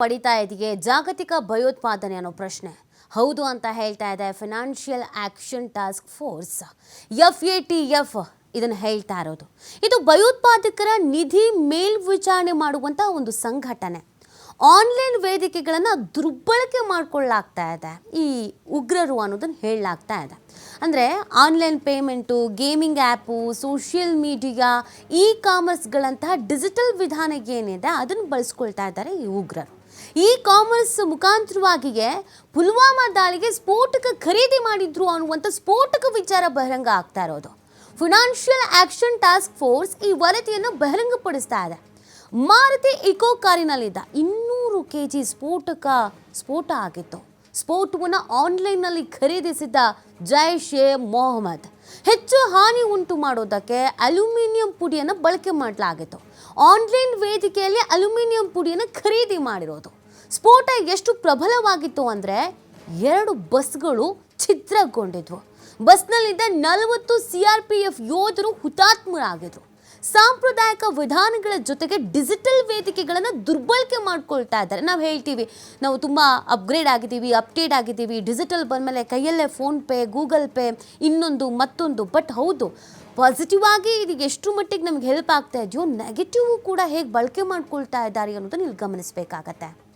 ಪಡಿತಾ ಇದೆಯೇ ಜಾಗತಿಕ ಭಯೋತ್ಪಾದನೆ ಅನ್ನೋ ಪ್ರಶ್ನೆ. ಹೌದು ಅಂತ ಹೇಳ್ತಾ ಇದೆ financial action task force F A T F ಇದನ್ನು ಹೇಳ್ತಾ ಇರೋದು. ಇದು ಭಯೋತ್ಪಾದಕರ ನಿಧಿ ಮೇಲ್ವಿಚಾರಣೆ ಮಾಡುವಂಥ ಒಂದು ಸಂಘಟನೆ. ಆನ್ಲೈನ್ ವೇದಿಕೆಗಳನ್ನು ದುರ್ಬಳಕೆ ಮಾಡಿಕೊಳ್ಳಾಗ್ತಾ ಇದೆ. ಈ ಉಗ್ರರು ಅನ್ನೋದನ್ನು ಹೇಳಲಾಗ್ತಾ ಇದೆ. ಅಂದರೆ online payment gaming app social media e ಕಾಮರ್ಸ್ಗಳಂತಹ digital ವಿಧಾನ ಏನಿದೆ ಅದನ್ನು ಬಳಸ್ಕೊಳ್ತಾ ಇದ್ದಾರೆ ಈ ಉಗ್ರರು. ಇ ಕಾಮರ್ಸ್ ಮುಖಾಂತರವಾಗಿಯೇ ಪುಲ್ವಾಮಾ ದಾಳಿಗೆ ಸ್ಫೋಟಕ ಖರೀದಿ ಮಾಡಿದ್ರು ಅನ್ನುವಂಥ ಸ್ಫೋಟಕ ವಿಚಾರ ಬಹಿರಂಗ ಆಗ್ತಾ ಇರೋದು. ಫಿನಾನ್ಷಿಯಲ್ ಆಕ್ಷನ್ ಟಾಸ್ಕ್ ಫೋರ್ಸ್ ಈ ವರದಿಯನ್ನು ಬಹಿರಂಗಪಡಿಸ್ತಾ ಇದೆ. ಮಾರುತಿ ಇಕೋ ಕಾರಿನಲ್ಲಿದ್ದ ಇನ್ನೂರು ಕೆ ಜಿ ಸ್ಫೋಟಕ ಸ್ಫೋಟ ಆಗಿತ್ತು. ಸ್ಫೋಟವನ್ನು ಆನ್ಲೈನ್ನಲ್ಲಿ ಖರೀದಿಸಿದ್ದ ಜೈಷ್ ಎ ಮೊಹಮ್ಮದ್. ಹೆಚ್ಚು ಹಾನಿ ಉಂಟು ಮಾಡೋದಕ್ಕೆ ಅಲ್ಯೂಮಿನಿಯಂ ಪುಡಿಯನ್ನು ಬಳಕೆ ಮಾಡಲಾಗಿತ್ತು. ಆನ್ಲೈನ್ ವೇದಿಕೆಯಲ್ಲಿ ಅಲ್ಯೂಮಿನಿಯಂ ಪುಡಿಯನ್ನು ಖರೀದಿ ಮಾಡಿರೋದು. ಸ್ಫೋಟ ಎಷ್ಟು ಪ್ರಬಲವಾಗಿತ್ತು ಅಂದರೆ ಎರಡು ಬಸ್ಗಳು ಛಿದ್ರಗೊಂಡಿದ್ವು. ಬಸ್ನಲ್ಲಿದ್ದ ನಲವತ್ತು ಸಿಆರ್ಪಿಎಫ್ ಯೋಧರು ಹುತಾತ್ಮರಾಗಿದ್ರು. ಸಾಂಪ್ರದಾಯಿಕ ವಿಧಾನಗಳ ಜೊತೆಗೆ ಡಿಜಿಟಲ್ ವೇದಿಕೆಗಳನ್ನು ದುರ್ಬಳಕೆ ಮಾಡ್ಕೊಳ್ತಾ ಇದ್ದಾರೆ. ನಾವು ಹೇಳ್ತೀವಿ, ನಾವು ತುಂಬ ಅಪ್ಗ್ರೇಡ್ ಆಗಿದ್ದೀವಿ ಅಪ್ಡೇಟ್ ಆಗಿದ್ದೀವಿ. ಡಿಜಿಟಲ್ ಬಂದಮೇಲೆ ಕೈಯಲ್ಲೇ ಫೋನ್ಪೇ ಗೂಗಲ್ ಪೇ, ಇನ್ನೊಂದು, ಮತ್ತೊಂದು. ಬಟ್ ಹೌದು ಪಾಸಿಟಿವ್ ಆಗಿ ಇದು ಎಷ್ಟು ಮಟ್ಟಿಗೆ ನಮ್ಗೆ ಹೆಲ್ಪ್ ಆಗ್ತಾ ಇದೆಯೋ ನೆಗೆಟಿವ್ ಕೂಡ ಹೇಗೆ ಬಳಕೆ ಮಾಡ್ಕೊಳ್ತಾ ಇದ್ದಾರೆ ಅನ್ನೋದನ್ನ ಇಲ್ಲಿ ಗಮನಿಸಬೇಕಾಗತ್ತೆ.